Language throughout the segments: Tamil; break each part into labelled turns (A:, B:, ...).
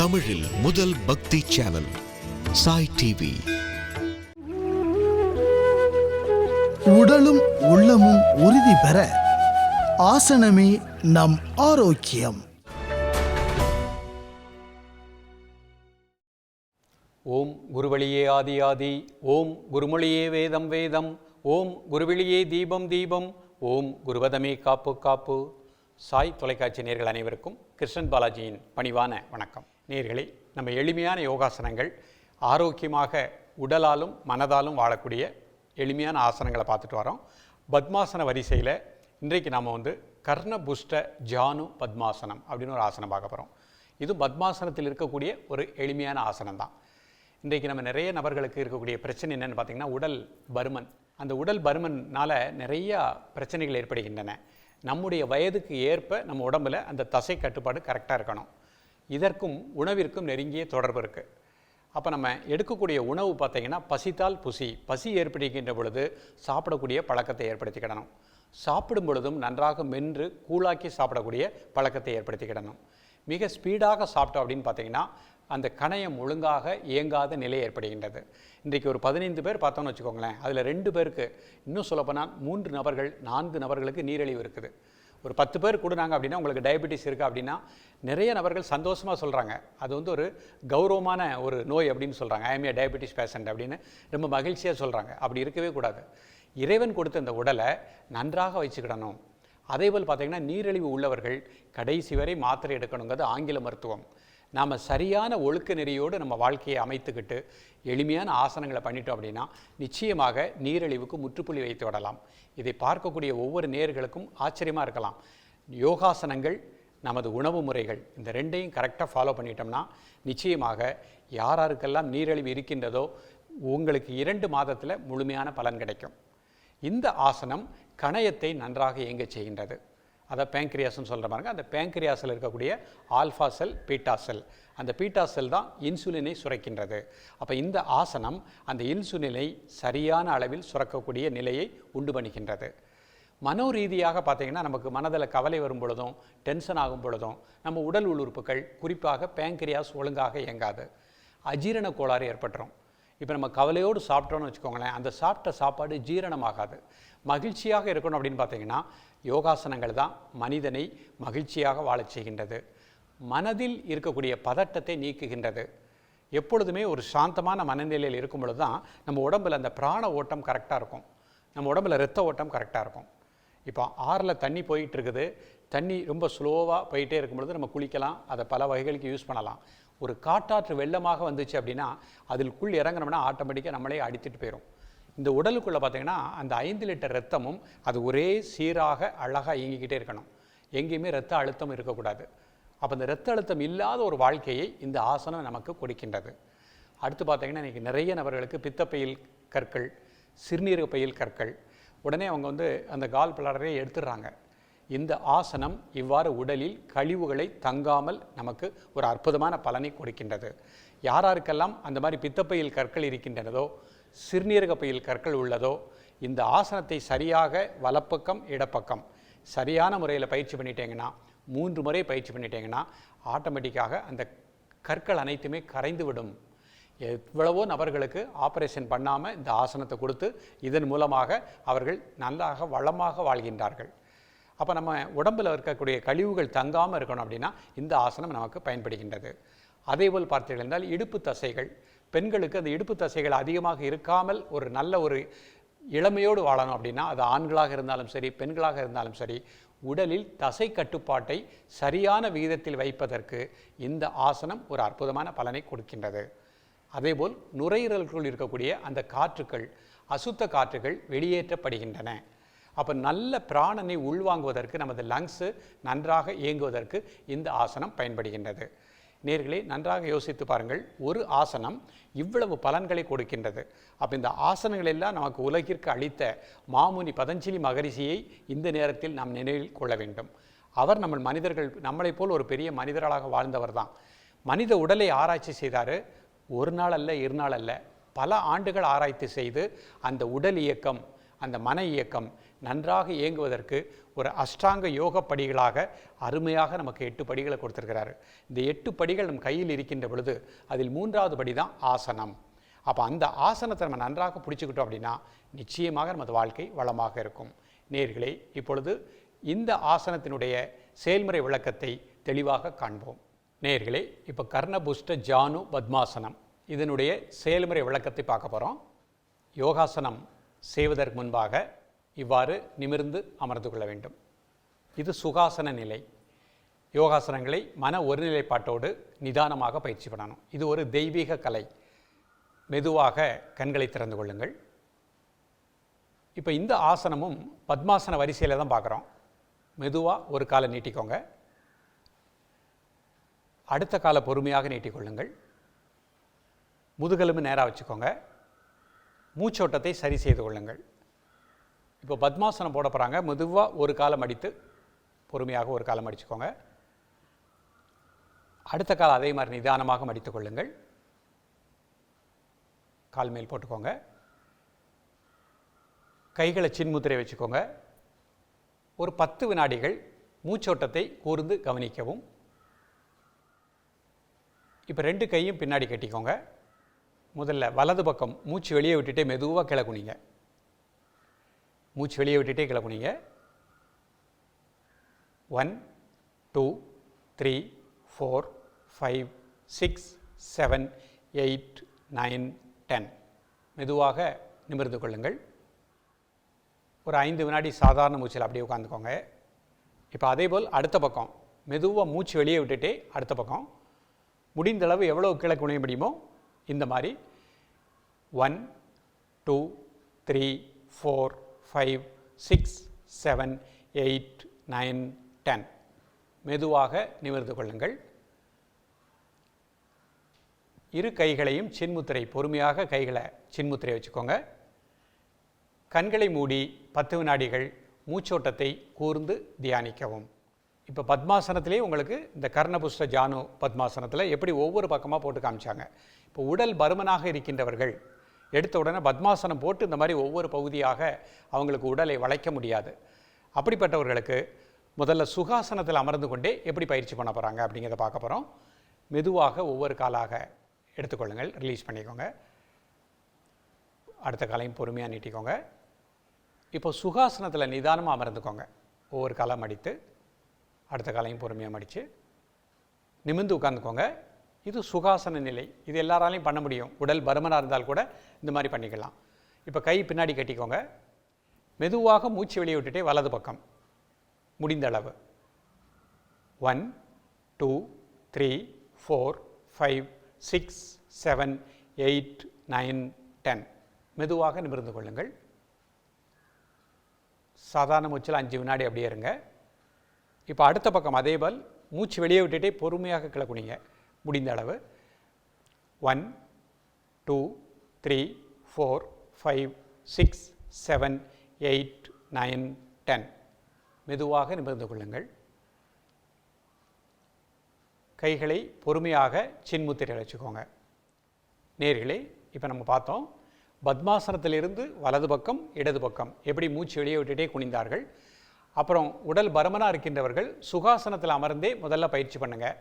A: தமிழில் முதல் பக்தி சேனல் சாய் டிவி.
B: உடலும் உள்ளமும் உறுதி பெற ஆசனமே நம் ஆரோக்கியம்.
C: ஓம் குருவழியே ஆதி ஆதி ஓம் குருமொழியே வேதம் வேதம் ஓம் குருவெளியே தீபம் தீபம் ஓம் குருவதமே காப்பு காப்பு. சாய் தொலைக்காட்சி நேர்கள் அனைவருக்கும் கிருஷ்ணன் பாலாஜியின் பணிவான வணக்கம். நேர்களை நம்ம எளிமையான யோகாசனங்கள் ஆரோக்கியமாக உடலாலும் மனதாலும் வாழக்கூடிய எளிமையான ஆசனங்களை பார்த்துட்டு வரோம். பத்மாசன வரிசையில் இன்றைக்கு நாம் வந்து கர்ணபுஷ்ட ஜானு பத்மாசனம் அப்படின்னு ஒரு ஆசனம் பார்க்க போகிறோம் இது பத்மாசனத்தில் இருக்கக்கூடிய ஒரு எளிமையான ஆசனம் தான் இன்றைக்கு நம்ம நிறைய நபர்களுக்கு இருக்கக்கூடிய பிரச்சனை என்னென்னு பார்த்திங்கன்னா உடல் பருமன். அந்த உடல் பருமனால் நிறையா பிரச்சனைகள் ஏற்படுகின்றன. நம்முடைய வயதுக்கு ஏற்ப நம்ம உடம்புல அந்த தசை கட்டுப்பாடு கரெக்டாக இருக்கணும். இதற்கும் உணவிற்கும் நெருங்கிய தொடர்பு இருக்குது அப்போ நம்ம எடுக்கக்கூடிய உணவு பார்த்தீங்கன்னா பசித்தால் புசி பசி ஏற்படுகின்ற பொழுது சாப்பிடக்கூடிய பழக்கத்தை ஏற்படுத்திக்கிடணும். சாப்பிடும் பொழுதும் நன்றாக மென்று கூழாக்கி சாப்பிடக்கூடிய பழக்கத்தை ஏற்படுத்திக்கிடணும். மிக ஸ்பீடாக சாப்பிட்டோம் அப்படின்னு பார்த்தீங்கன்னா அந்த கணையம் ஒழுங்காக இயங்காத நிலை ஏற்படுகின்றது. இன்றைக்கு ஒரு பதினைந்து பேர் பார்த்தோம்னு வச்சுக்கோங்களேன் அதில் ரெண்டு பேருக்கு இன்னும் சொல்லப்போனால் மூன்று நபர்கள் நான்கு நபர்களுக்கு நீரிழிவு இருக்குது. ஒரு பத்து பேர் கூடுனாங்க அப்படின்னா உங்களுக்கு டயபெட்டிஸ் இருக்குது அப்படின்னா நிறைய நபர்கள் சந்தோஷமாக சொல்கிறாங்க அது வந்து ஒரு கௌரவமான ஒரு நோய் அப்படின்னு சொல்கிறாங்க ஐஎம் ஏ டயபெட்டிஸ் பேஷண்ட் அப்படின்னு ரொம்ப மகிழ்ச்சியாக சொல்கிறாங்க அப்படி இருக்கவே கூடாது. இறைவன் கொடுத்த இந்த உடலை நன்றாக வச்சுக்கிடணும். அதேபோல் பார்த்தீங்கன்னா நீரிழிவு உள்ளவர்கள் கடைசி வரை மாத்திரை எடுக்கணுங்கிறது ஆங்கில மருத்துவம். நாம் சரியான ஒழுக்க நெறியோடு நம்ம வாழ்க்கையை அமைத்துக்கிட்டு எளிமையான ஆசனங்களை பண்ணிட்டோம் அப்படின்னா நிச்சயமாக நீரிழிவுக்கு முற்றுப்புள்ளி வைத்து விடலாம். இதை பார்க்கக்கூடிய ஒவ்வொரு நேர்களுக்கும் ஆச்சரியமாக இருக்கலாம். யோகாசனங்கள் நமது உணவு முறைகள் இந்த ரெண்டையும் கரெக்டாக ஃபாலோ பண்ணிட்டோம்னா நிச்சயமாக யாராருக்கெல்லாம் நீரிழிவு இருக்கின்றதோ உங்களுக்கு இரண்டு மாதத்தில் முழுமையான பலன் கிடைக்கும். இந்த ஆசனம் கணையத்தை நன்றாக இயங்கச் செய்கின்றது. அதை பேங்க்ரியாஸ்னு சொல்கிற பாருங்க. அந்த பேங்க்ரியாஸில் இருக்கக்கூடிய ஆல்ஃபா செல் பீட்டா செல் அந்த பீட்டா செல் தான் இன்சுலினை சுரக்கின்றது. அப்போ இந்த ஆசனம் அந்த இன்சுலினை சரியான அளவில் சுரக்கக்கூடிய நிலையை உண்டு பண்ணுகின்றது மனோ ரீதியாக பார்த்தீங்கன்னா நமக்கு மனதில் கவலை வரும் பொழுதும் டென்ஷன் ஆகும் பொழுதும் நம்ம உடல் உறுப்புகள் குறிப்பாக பேங்க்ரியாஸ் ஒழுங்காக இயங்காது. அஜீரண கோளாறு ஏற்பட்டுரும். இப்போ நம்ம கவலையோடு சாப்பிட்டோம்னு வச்சுக்கோங்களேன் அந்த சாப்பிட்ட சாப்பாடு ஜீரணமாகாது. மகிழ்ச்சியாக இருக்கணும் அப்படின்னு பார்த்தீங்கன்னா யோகாசனங்கள் தான் மனிதனை மகிழ்ச்சியாக வாழச் செய்கின்றது. மனதில் இருக்கக்கூடிய பதட்டத்தை நீக்குகின்றது. எப்பொழுதுமே ஒரு சாந்தமான மனநிலையில் இருக்கும் பொழுது தான் நம்ம உடம்புல அந்த பிராண ஓட்டம் கரெக்டாக இருக்கும். நம்ம உடம்புல ரத்த ஓட்டம் கரெக்டாக இருக்கும். இப்போ ஆறில் தண்ணி போயிட்டு இருக்குது தண்ணி ரொம்ப ஸ்லோவாக போயிட்டே இருக்கும் பொழுது நம்ம குளிக்கலாம். அதை பல வகைகளுக்கு யூஸ் பண்ணலாம். ஒரு காட்டாற்று வெள்ளமாக வந்துச்சு அப்படின்னா அதில்குள் இறங்கினோம்னா ஆட்டோமேட்டிக்காக நம்மளே அடித்துட்டு போயிடும் இந்த உடலுக்குள்ளே பார்த்தீங்கன்னா அந்த ஐந்து லிட்டர் ரத்தமும் அது ஒரே சீராக அழகாக இயங்கிக்கிட்டே இருக்கணும். எங்கேயுமே ரத்த அழுத்தம் இருக்கக்கூடாது. அப்போ இந்த ரத்த அழுத்தம் இல்லாத ஒரு வாழ்க்கையை இந்த ஆசனம் நமக்கு கொடுக்கின்றது. அடுத்து பார்த்தீங்கன்னா இன்றைக்கி நிறைய நபர்களுக்கு பித்தப்பையில் கற்கள் சிறுநீரக பையில் கற்கள். உடனே அவங்க வந்து அந்த கால் பிளாடரை எடுத்துடுறாங்க. இந்த ஆசனம் இவ்வாறு உடலில் கழிவுகளை தங்காமல் நமக்கு ஒரு அற்புதமான பலனை கொடுக்கின்றது. யாராருக்கெல்லாம் அந்த மாதிரி பித்தப்பையில் கற்கள் இருக்கின்றனதோ சிறுநீரக பையில் கற்கள் உள்ளதோ இந்த ஆசனத்தை சரியாக வலப்பக்கம் இடப்பக்கம் சரியான முறையில் பயிற்சி பண்ணிட்டீங்கன்னா மூன்று முறை பயிற்சி பண்ணிட்டீங்கன்னா ஆட்டோமேட்டிக்காக அந்த கற்கள் அனைத்துமே கரைந்து விடும். எவ்வளவோ நபர்களுக்கு ஆபரேஷன் பண்ணாமல் இந்த ஆசனத்தை கொடுத்து இதன் மூலமாக அவர்கள் நல்லாக வளமாக வாழ்கின்றார்கள். அப்போ நம்ம உடம்பில் இருக்கக்கூடிய கழிவுகள் தங்காமல் இருக்கணும் அப்படின்னா இந்த ஆசனம் நமக்கு பயன்படுகின்றது. அதேபோல் பார்த்தீர்கள் என்றால் இடுப்பு தசைகள் பெண்களுக்கு அந்த இடுப்பு தசைகள் அதிகமாக இருக்காமல் ஒரு நல்ல ஒரு இளமையோடு வாழணும் அப்படின்னா அது ஆண்களாக இருந்தாலும் சரி பெண்களாக இருந்தாலும் சரி உடலில் தசை கட்டுப்பாட்டை சரியான விகிதத்தில் வைப்பதற்கு இந்த ஆசனம் ஒரு அற்புதமான பலனை கொடுக்கின்றது. அதேபோல் நுரையீரலுக்குள் இருக்கக்கூடிய அந்த காற்றுக்கள் அசுத்த காற்றுகள் வெளியேற்றப்படுகின்றன. அப்போ நல்ல பிராணனை உள்வாங்குவதற்கு நமது லங்ஸு நன்றாக இயங்குவதற்கு இந்த ஆசனம் பயன்படுகின்றது. நேர்களே நன்றாக யோசித்து பாருங்கள். ஒரு ஆசனம் இவ்வளவு பலன்களை கொடுக்கின்றது. அப்போ இந்த ஆசனங்கள் எல்லாம் நமக்கு உலகிற்கு அளித்த மாமுனி பதஞ்சலி மகரிஷியை இந்த நேரத்தில் நாம் நினைவில் கொள்ள வேண்டும். அவர் நம்ம மனிதர்கள் நம்மளைப் போல் ஒரு பெரிய மனிதர்களாக வாழ்ந்தவர் தான். மனித உடலை ஆராய்ச்சி செய்தார். ஒரு நாள் அல்ல இரு நாள் அல்ல. பல ஆண்டுகள் ஆராய்ச்சி செய்து அந்த உடல் இயக்கம் அந்த மன இயக்கம் நன்றாக இயங்குவதற்கு ஒரு அஷ்டாங்க யோக படிகளாக அருமையாக நமக்கு எட்டு படிகளை கொடுத்துருக்கிறாரு. இந்த எட்டு படிகள் நம் கையில் இருக்கின்ற பொழுது அதில் மூன்றாவது படி தான் ஆசனம். அப்போ அந்த ஆசனத்தை நம்ம நன்றாக பிடிச்சிக்கிட்டோம் அப்படின்னா நிச்சயமாக நமது வாழ்க்கை வளமாக இருக்கும். நேர்களே இப்பொழுது இந்த ஆசனத்தினுடைய செயல்முறை விளக்கத்தை தெளிவாக காண்போம். நேர்களே இப்போ கர்ணபுஷ்ட ஜானு பத்மாசனம். இதனுடைய செயல்முறை விளக்கத்தை பார்க்க போகிறோம் யோகாசனம் செய்வதற்கு முன்பாக இவ்வாறு நிமிர்ந்து அமர்ந்து கொள்ள வேண்டும். இது சுகாசன நிலை. யோகாசனங்களை மன ஒருநிலைப்பாட்டோடு நிதானமாக பயிற்சி பண்ணணும். இது ஒரு தெய்வீக கலை. மெதுவாக கண்களை திறந்து கொள்ளுங்கள். இப்போ இந்த ஆசனமும் பத்மாசன வரிசையில் தான் பார்க்குறோம் மெதுவாக ஒரு காலை நீட்டிக்கோங்க. அடுத்த காலை பொறுமையாக நீட்டிக்கொள்ளுங்கள் முதுகெலும்பு நேராக வச்சுக்கோங்க. மூச்சோட்டத்தை சரி செய்து கொள்ளுங்கள். இப்போ பத்மாசனம் போட போகிறாங்க மெதுவாக ஒரு காலம் அடித்து பொறுமையாக ஒரு காலம் அடிச்சுக்கோங்க. அடுத்த கால் அதே மாதிரி நிதானமாக மடித்து கொள்ளுங்கள். கால் மேல் போட்டுக்கோங்க. கைகளை சின்முத்திரை வச்சுக்கோங்க. ஒரு பத்து வினாடிகள் மூச்சோட்டத்தை கூர்ந்து கவனிக்கவும். இப்போ ரெண்டு கையும் பின்னாடி கட்டிக்கோங்க. முதல்ல வலது பக்கம் மூச்சு வெளியே விட்டுட்டே மெதுவாக கிளக்குனிங்க மூச்சு வெளியே விட்டுட்டே கிளக்குனிங்க one two three four five six seven eight nine ten மெதுவாக நிமிர்ந்து கொள்ளுங்கள். ஒரு ஐந்து வினாடி சாதாரண மூச்சில் அப்படியே உட்காந்துக்கோங்க இப்போ அதேபோல் அடுத்த பக்கம். மெதுவாக மூச்சு வெளியே விட்டுட்டே அடுத்த பக்கம். முடிந்த அளவு எவ்வளோ கீழே குனிய முடியுமோ இந்த மாதிரி. One two three four five six seven eight nine ten மெதுவாக நிமிர்ந்து கொள்ளுங்கள். இரு கைகளையும் சின்முத்திரை பொறுமையாக கைகளை சின்முத்திரை வச்சுக்கோங்க. கண்களை மூடி பத்து வினாடிகள் மூச்சோட்டத்தை கூர்ந்து தியானிக்கவும். இப்போ பத்மாசனத்திலே உங்களுக்கு இந்த கர்ணபுஷ்ட ஜானு பத்மாசனத்தில் எப்படி ஒவ்வொரு பக்கமாக போட்டு காமிச்சாங்க. இப்போ உடல் பருமனாக இருக்கின்றவர்கள் எடுத்த உடனே பத்மாசனம் போட்டு இந்த மாதிரி ஒவ்வொரு பகுதியாக அவங்களுக்கு உடலை வளைக்க முடியாது. அப்படிப்பட்டவர்களுக்கு முதல்ல சுகாசனத்தில் அமர்ந்து கொண்டே எப்படி பயிற்சி பண்ண போகிறாங்க அப்படிங்கிறத பார்க்க போகிறோம் மெதுவாக ஒவ்வொரு காலாக எடுத்துக்கொள்ளுங்கள். ரிலீஸ் பண்ணிக்கோங்க. அடுத்த காலையும் பொறுமையாக நீட்டிக்கோங்க. இப்போ சுகாசனத்தில் நிதானமாக அமர்ந்துக்கோங்க. ஒவ்வொரு காலம் மடித்து அடுத்த காலையும் பொறுமையாக மடித்து நிமிர்ந்து உட்காந்துக்கோங்க இது சுகாசன நிலை. இது எல்லாராலையும் பண்ண முடியும். உடல் பருமனாக இருந்தால் கூட இந்த மாதிரி பண்ணிக்கலாம். இப்போ கை பின்னாடி கட்டிக்கோங்க. மெதுவாக மூச்சு வெளியே விட்டுட்டே வலது பக்கம். முடிந்த அளவு. One two three four five six seven eight nine ten மெதுவாக நிமிர்ந்து கொள்ளுங்கள். சாதாரண மூச்சில் அஞ்சு வினாடி அப்படியே இருங்க. இப்போ அடுத்த பக்கம் அதேபோல் மூச்சு வெளியே விட்டுட்டே பொறுமையாக கிளக்குனிங்க முடிந்த அளவு one two three four five six seven eight nine ten மெதுவாக நிமிர்ந்து கொள்ளுங்கள். கைகளை பொறுமையாக சின்முத்திரையில் வச்சுக்கோங்க. நேர்களே இப்போ நம்ம பார்த்தோம் பத்மாசனத்திலிருந்து வலது பக்கம் இடது பக்கம். எப்படி மூச்சு வெளியே விட்டுட்டே குனிந்தார்கள். அப்புறம் உடல் பருமனாக இருக்கின்றவர்கள் சுகாசனத்தில் அமர்ந்தே முதல்ல பயிற்சி பண்ணுங்கள்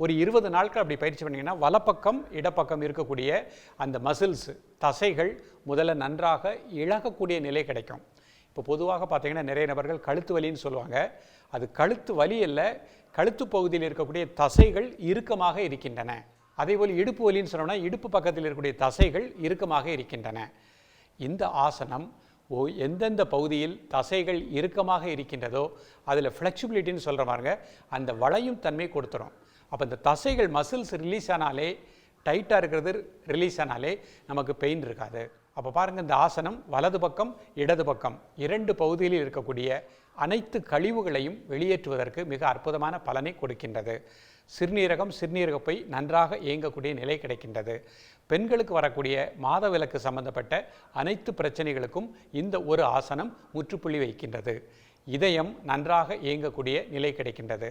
C: ஒரு இருபது நாட்கள் அப்படி பயிற்சி பண்ணிங்கன்னா வலப்பக்கம் இடப்பக்கம் இருக்கக்கூடிய அந்த மசில்ஸ் தசைகள் முதல்ல நன்றாக இழகக்கூடிய நிலை கிடைக்கும். இப்போ பொதுவாக பார்த்தீங்கன்னா நிறைய நபர்கள் கழுத்து வலின்னு சொல்லுவாங்க. அது கழுத்து வலி இல்லை கழுத்து பகுதியில் இருக்கக்கூடிய தசைகள் இறுக்கமாக இருக்கின்றன. அதேபோல் இடுப்பு வலின்னு சொன்னோம்னா இடுப்பு பக்கத்தில் இருக்கக்கூடிய தசைகள் இறுக்கமாக இருக்கின்றன. இந்த ஆசனம் ஓ எந்தெந்த பகுதியில் தசைகள் இறுக்கமாக இருக்கின்றதோ அதில் ஃப்ளெக்சிபிலிட்டின்னு சொல்கிற பாருங்க அந்த வளையும் தன்மை கொடுத்துரும். அப்போ இந்த தசைகள் மசில்ஸ் ரிலீஸ் ஆனாலே டைட்டாக இருக்கிறது ரிலீஸ் ஆனாலே நமக்கு பெயின் இருக்காது. அப்போ பாருங்கள் இந்த ஆசனம் வலது பக்கம் இடது பக்கம் இரண்டு பகுதிகளில் இருக்கக்கூடிய அனைத்து கழிவுகளையும் வெளியேற்றுவதற்கு மிக அற்புதமான பலனை கொடுக்கின்றது. சிறுநீரகம் சிறுநீரகப்பை நன்றாக இயங்கக்கூடிய நிலை கிடைக்கின்றது. பெண்களுக்கு வரக்கூடிய மாதவிலக்கு சம்பந்தப்பட்ட அனைத்து பிரச்சனைகளுக்கும் இந்த ஒரு ஆசனம் முற்றுப்புள்ளி வைக்கின்றது. இதயம் நன்றாக இயங்கக்கூடிய நிலை கிடைக்கின்றது.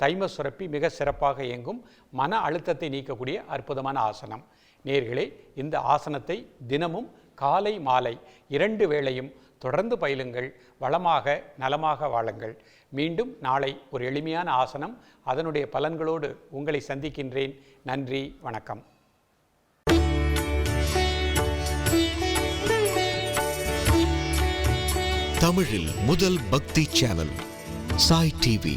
C: தைம சுரப்பி மிக சிறப்பாக இயங்கும் மன அழுத்தத்தை நீக்கக்கூடிய அற்புதமான ஆசனம். நேர்களே இந்த ஆசனத்தை தினமும் காலை மாலை இரண்டு வேளையும் தொடர்ந்து பயிலுங்கள். வளமாக நலமாக வாழுங்கள். மீண்டும் நாளை ஒரு எளிமையான ஆசனம். அதனுடைய பலன்களோடு உங்களை சந்திக்கின்றேன். நன்றி வணக்கம்.
A: தமிழில் முதல் பக்தி சேனல் சாய் டிவி.